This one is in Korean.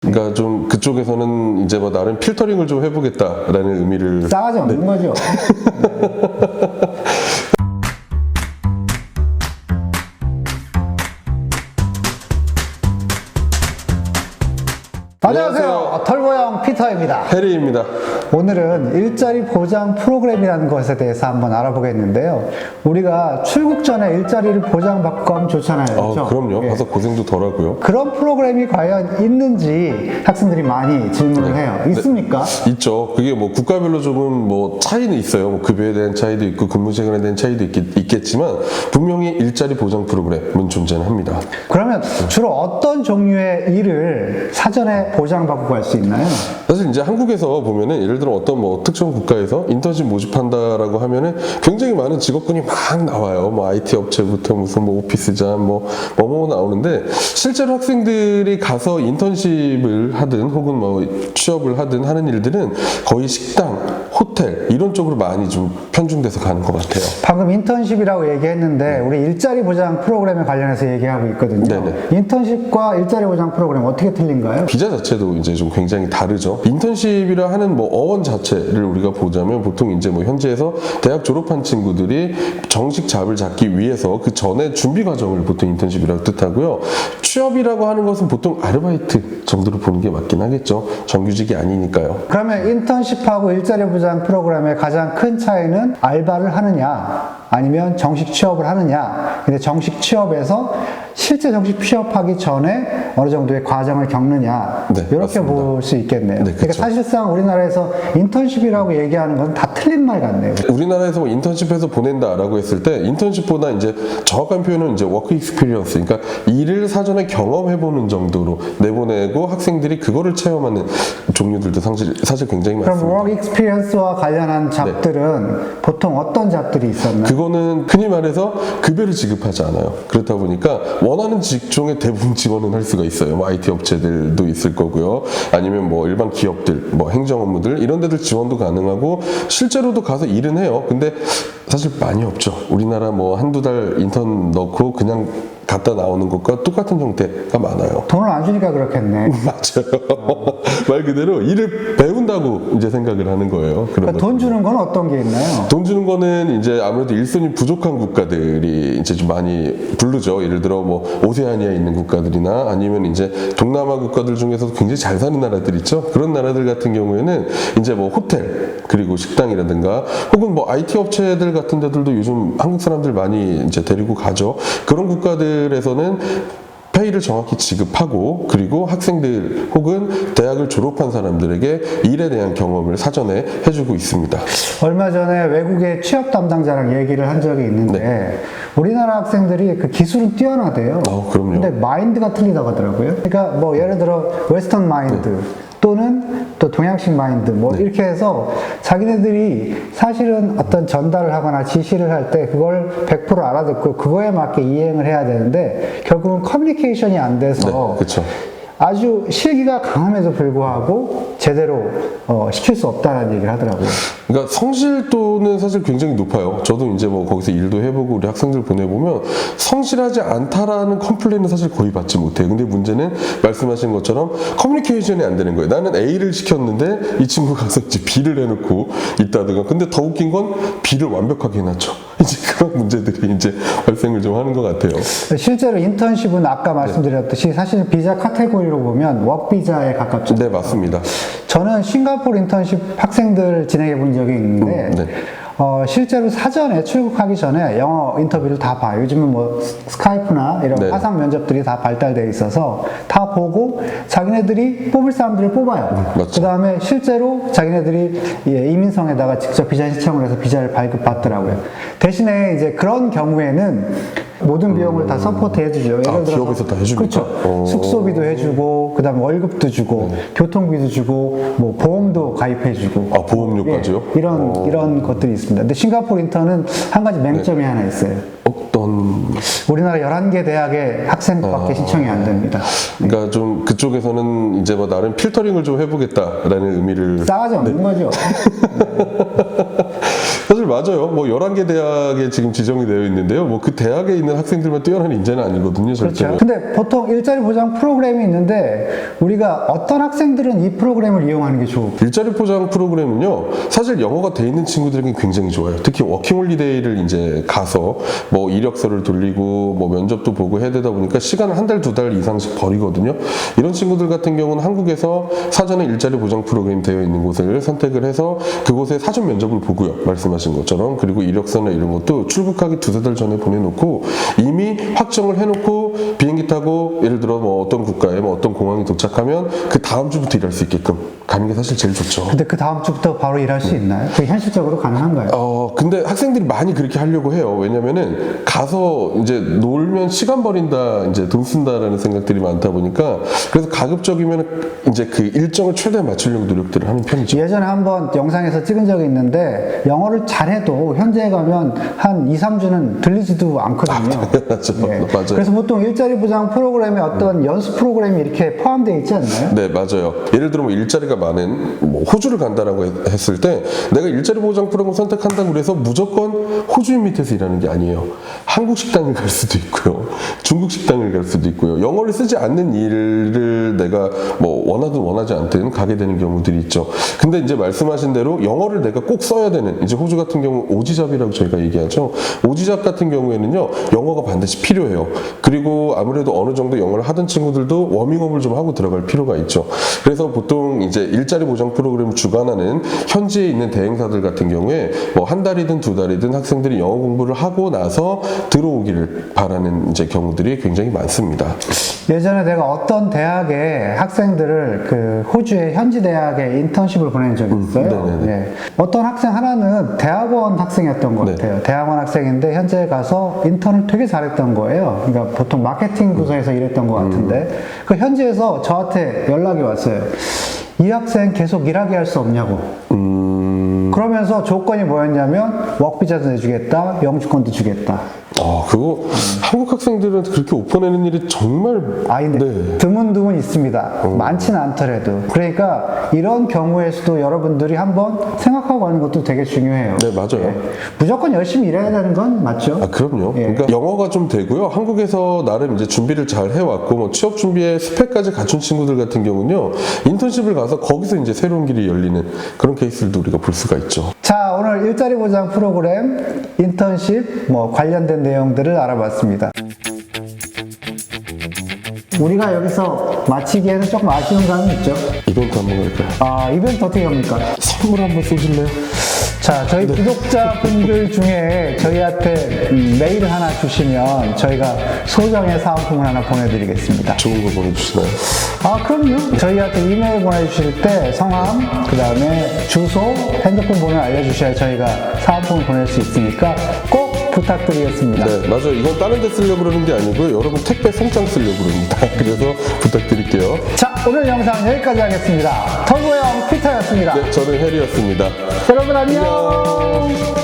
그러니까 좀 그쪽에서는 이제 뭐 나름 필터링을 좀 해보겠다라는 의미를 싸가지 없는 거죠. 안녕하세요. 털보형 피터입니다. 해리입니다. 오늘은 일자리 보장 프로그램이라는 것에 대해서 한번 알아보겠는데요. 우리가 출국 전에 일자리를 보장받고 가면 좋잖아요. 아, 그렇죠? 그럼요. 예. 가서 고생도 덜 하고요. 그런 프로그램이 과연 있는지 학생들이 많이 질문을 네. 해요. 있습니까? 있죠. 그게 뭐 국가별로 조금 뭐 차이는 있어요. 뭐 급여에 대한 차이도 있고 근무 시간에 대한 차이도 있겠지만 분명히 일자리 보장 프로그램은 존재는 합니다. 그러면 주로 어떤 종류의 일을 사전에 보장받고 갈 수 있나요? 사실 이제 한국에서 보면은 예를 들어 어떤 뭐 특정 국가에서 인턴십 모집한다라고 하면은 굉장히 많은 직업군이 막 나와요. 뭐 IT 업체부터 무슨 뭐 오피스장 뭐 뭐뭐 나오는데 실제로 학생들이 가서 인턴십을 하든 혹은 뭐 취업을 하든 하는 일들은 거의 식당, 호텔 이런 쪽으로 많이 좀 편중돼서 가는 것 같아요. 방금 인턴십이라고 얘기했는데 우리 일자리 보장 프로그램에 관련해서 얘기하고 있거든요. 네네. 인턴십과 일자리 보장 프로그램 어떻게 틀린가요? 비자 자체도 이제 좀 굉장히 다르죠. 인턴십이라 하는 뭐 어원 자체를 우리가 보자면 보통 이제 뭐 현지에서 대학 졸업한 친구들이 정식 잡을 잡기 위해서 그 전에 준비 과정을 보통 인턴십이라고 뜻하고요. 취업이라고 하는 것은 보통 아르바이트 정도로 보는 게 맞긴 하겠죠. 정규직이 아니니까요. 그러면 인턴십하고 일자리 보장 프로그램의 가장 큰 차이는 알바를 하느냐 아니면 정식 취업을 하느냐 근데 정식 취업에서 실제 정식 취업하기 전에 어느 정도의 과정을 겪느냐 네, 이렇게. 볼 수 있겠네요. 네, 그러니까 그쵸. 사실상 우리나라에서 인턴십이라고 얘기하는 건 다 틀린 말 같네요. 우리나라에서 뭐 인턴십해서 보낸다라고 했을 때 인턴십보다 이제 정확한 표현은 이제 워크 익스피리언스 그러니까 일을 사전에 경험해보는 정도로 내보내고 학생들이 그거를 체험하는 종류들도 사실, 사실 굉장히 그럼 많습니다. 워크 익스피리언스와 관련한 잡들은 보통 어떤 잡들이 있었나요? 그거는 흔히 말해서 급여를 지급하지 않아요. 그렇다 보니까 원하는 직종에 대부분 지원은 할 수가 있어요. 뭐 IT 업체들도 있을 거고요. 아니면 뭐 일반 기업들, 뭐 행정 업무들 이런 데들 지원도 가능하고 실제로도 가서 일은 해요. 근데 사실 많이 없죠. 우리나라 뭐 한두 달 인턴 넣고 그냥 갔다 나오는 것과 똑같은 형태가 많아요. 돈을 안 주니까 그렇겠네. 맞아요. 말 그대로 일을 배운다고 이제 생각을 하는 거예요. 그러니까 돈 주는 건 어떤 게 있나요? 돈 주는 거는 이제 아무래도 일손이 부족한 국가들이 이제 좀 많이 부르죠. 예를 들어 뭐 오세아니아에 있는 국가들이나 아니면 이제 동남아 국가들 중에서도 굉장히 잘 사는 나라들 있죠. 그런 나라들 같은 경우에는 이제 뭐 호텔 그리고 식당이라든가 혹은 뭐 IT 업체들 같은 데들도 요즘 한국 사람들 많이 이제 데리고 가죠. 그런 국가들에서는 페이를 정확히 지급하고 그리고 학생들 혹은 대학을 졸업한 사람들에게 일에 대한 경험을 사전에 해주고 있습니다. 얼마 전에 외국의 취업 담당자랑 얘기를 한 적이 있는데 우리나라 학생들이 그 기술은 뛰어나대요. 어, 그럼요. 근데 마인드가 틀리다고 하더라고요. 그러니까 뭐 예를 들어 웨스턴 마인드 또는 또 동양식 마인드 뭐 이렇게 해서 자기네들이 사실은 어떤 전달을 하거나 지시를 할 때 그걸 100% 알아듣고 그거에 맞게 이행을 해야 되는데 결국은 커뮤니케이션이 안 돼서 네. 아주 실기가 강함에도 불구하고 제대로 어, 시킬 수 없다는 얘기를 하더라고요. 그러니까 성실도는 사실 굉장히 높아요. 저도 이제 뭐 거기서 일도 해보고 우리 학생들 보내보면 성실하지 않다라는 컴플레인은 사실 거의 받지 못해요. 근데 문제는 말씀하신 것처럼 커뮤니케이션이 안 되는 거예요. 나는 A를 시켰는데 이 친구 가서 이제 B를 해놓고 있다든가. 근데 더 웃긴 건 B를 완벽하게 해놨죠. 이제 그런 문제들이 이제 발생을 좀 하는 것 같아요. 실제로 인턴십은 아까 말씀드렸듯이 사실 비자 카테고리로 보면 웍비자에 가깝죠. 네, 맞습니다. 저는 싱가포르 인턴십 학생들 진행해 본 적이 있는데 음, 네. 어, 실제로 사전에 출국하기 전에 영어 인터뷰를 다 봐요. 요즘은 뭐 스카이프나 이런 네. 화상 면접들이 다 발달되어 있어서 다 보고 자기네들이 뽑을 사람들을 뽑아요. 그 다음에 실제로 자기네들이 예, 이민성에다가 직접 비자 신청을 해서 비자를 발급받더라고요. 대신에 이제 그런 경우에는 모든 비용을 다 서포트 해주죠. 예를 아, 들어서 기업에서 다 해줍니까? 그렇죠. 어. 숙소비도 해주고, 그다음에 월급도 주고, 교통비도 주고, 뭐 보험도 가입해주고. 아, 보험료까지요? 예, 이런 이런 것들이 있습니다. 근데 싱가포르 인턴은 한 가지 맹점이 하나 있어요. 어떤 우리나라 11개 대학의 아. 학생밖에 신청이 안 됩니다. 그러니까 좀 그쪽에서는 이제 뭐 나름 필터링을 좀 해보겠다라는 의미를 싸가지 없는 거죠. 맞아요. 뭐 11개 대학에 지금 지정이 되어 있는데요. 뭐 그 대학에 있는 학생들만 뛰어난 인재는 아니거든요, 절대로. 그렇죠. 근데 보통 일자리 보장 프로그램이 있는데 우리가 어떤 학생들은 이 프로그램을 이용하는 게 좋을까요? 일자리 포장 프로그램은요, 사실 영어가 돼 있는 친구들에게 굉장히 좋아요. 특히 워킹홀리데이를 이제 가서 뭐 이력서를 돌리고 뭐 면접도 보고 해야 되다 보니까 시간을 한 달, 두 달 이상씩 버리거든요. 이런 친구들 같은 경우는 한국에서 사전에 일자리 보장 프로그램 되어 있는 곳을 선택을 해서 그곳에 사전 면접을 보고요. 말씀하신 것처럼. 그리고 이력서나 이런 것도 출국하기 두세 달 전에 보내놓고 이미 확정을 해놓고 비행기 타고 예를 들어 뭐 어떤 국가에 뭐 어떤 공항에 도착하면 그 다음 주부터 일할 수 있게끔 가는 게 사실 제일 좋죠. 근데 그 다음 주부터 바로 일할 수 있나요? 그게 현실적으로 가능한가요? 어, 근데 학생들이 많이 그렇게 하려고 해요. 왜냐면은 가서 이제 놀면 시간 버린다, 이제 돈 쓴다라는 생각들이 많다 보니까 그래서 가급적이면 이제 그 일정을 최대한 맞추려고 노력들을 하는 편이죠. 예전에 한번 영상에서 찍은 적이 있는데 영어를 잘 해도 현지에 가면 한 2, 3주는 들리지도 않거든요. 맞아, 예. 맞아요. 그래서 보통 일자리 보장 프로그램에 어떤 연수 프로그램이 이렇게 포함되어 있지 않나요? 네, 맞아요. 예를 들어 뭐 일자리가 많은 뭐 호주를 간다라고 했- 했을 때 내가 일자리 보장 프로그램을 선택한다고 그래서 무조건 호주인 밑에서 일하는 게 아니에요. 한국 식당을 갈 수도 있고요. 중국 식당을 갈 수도 있고요. 영어를 쓰지 않는 일을 내가 뭐 원하든 원하지 않든 가게 되는 경우들이 있죠. 근데 이제 말씀하신 대로 영어를 내가 꼭 써야 되는 이제 호주 같은 경우 오지잡이라고 저희가 얘기하죠. 오지잡 같은 경우에는요. 영어가 반드시 필요해요. 그리고 아무래도 어느 정도 영어를 하던 친구들도 워밍업을 좀 하고 들어갈 필요가 있죠. 그래서 보통 이제 일자리 보장 프로그램을 주관하는 현지에 있는 대행사들 같은 경우에 뭐 한 달이든 두 달이든 학생들이 영어 공부를 하고 나서 들어오기를 바라는 이제 경우들이 굉장히 많습니다. 예전에 내가 어떤 대학에 학생들을 그 호주의 현지 대학에 인턴십을 보낸 적이 있어요. 네네네. 예. 어떤 학생 하나는 대학 원 학생이었던 것 네. 같아요. 대학원 학생인데 현지에 가서 인턴을 되게 잘했던 거예요. 그러니까 보통 마케팅 부서에서 일했던 것 같은데 그 현지에서 저한테 연락이 왔어요. 이 학생 계속 일하게 할 수 없냐고. 음, 그러면서 조건이 뭐였냐면 워크비자도 내주겠다, 영주권도 주겠다. 아 그거 한국 학생들은 그렇게 오퍼내는 일이 정말 아, 근데 네. 드문드문 있습니다. 많지는 않더라도. 그러니까 이런 경우에서도 여러분들이 한번 생각하고 가는 것도 되게 중요해요. 네 맞아요. 무조건 열심히 일해야 되는 건 맞죠? 아, 그럼요. 예. 그러니까 영어가 좀 되고요. 한국에서 나름 이제 준비를 잘 해왔고, 뭐 취업 준비에 스펙까지 갖춘 친구들 같은 경우는요, 인턴십을 가서 거기서 이제 새로운 길이 열리는 그런 케이스들도 우리가 볼 수가 있죠. 자, 오늘 일자리 보장 프로그램, 인턴십, 뭐 관련된 내용들을 알아봤습니다. 우리가 여기서 마치기에는 조금 아쉬운 감이 있죠. 이벤트 한번 할까요? 아, 이벤트 어떻게 합니까? 선물 한번 쏘실래요? 자, 저희 구독자분들 중에 저희한테 음, 메일 하나 주시면 저희가 소정의 사은품을 하나 보내드리겠습니다. 좋은 거 보내주시나요? 아, 그럼요. 저희한테 이메일 보내주실 때 성함, 그 다음에 주소, 핸드폰 번호 알려주셔야 저희가 사은품을 보낼 수 있으니까 꼭 부탁드리겠습니다. 네, 맞아요. 이건 다른 데 쓰려고 그러는 게 아니고요. 여러분 택배 송장 쓰려고 그럽니다. 그래서 부탁드릴게요. 자, 오늘 영상 여기까지 하겠습니다. 터보형 피터였습니다. 네, 저는 해리였습니다. 여러분 안녕.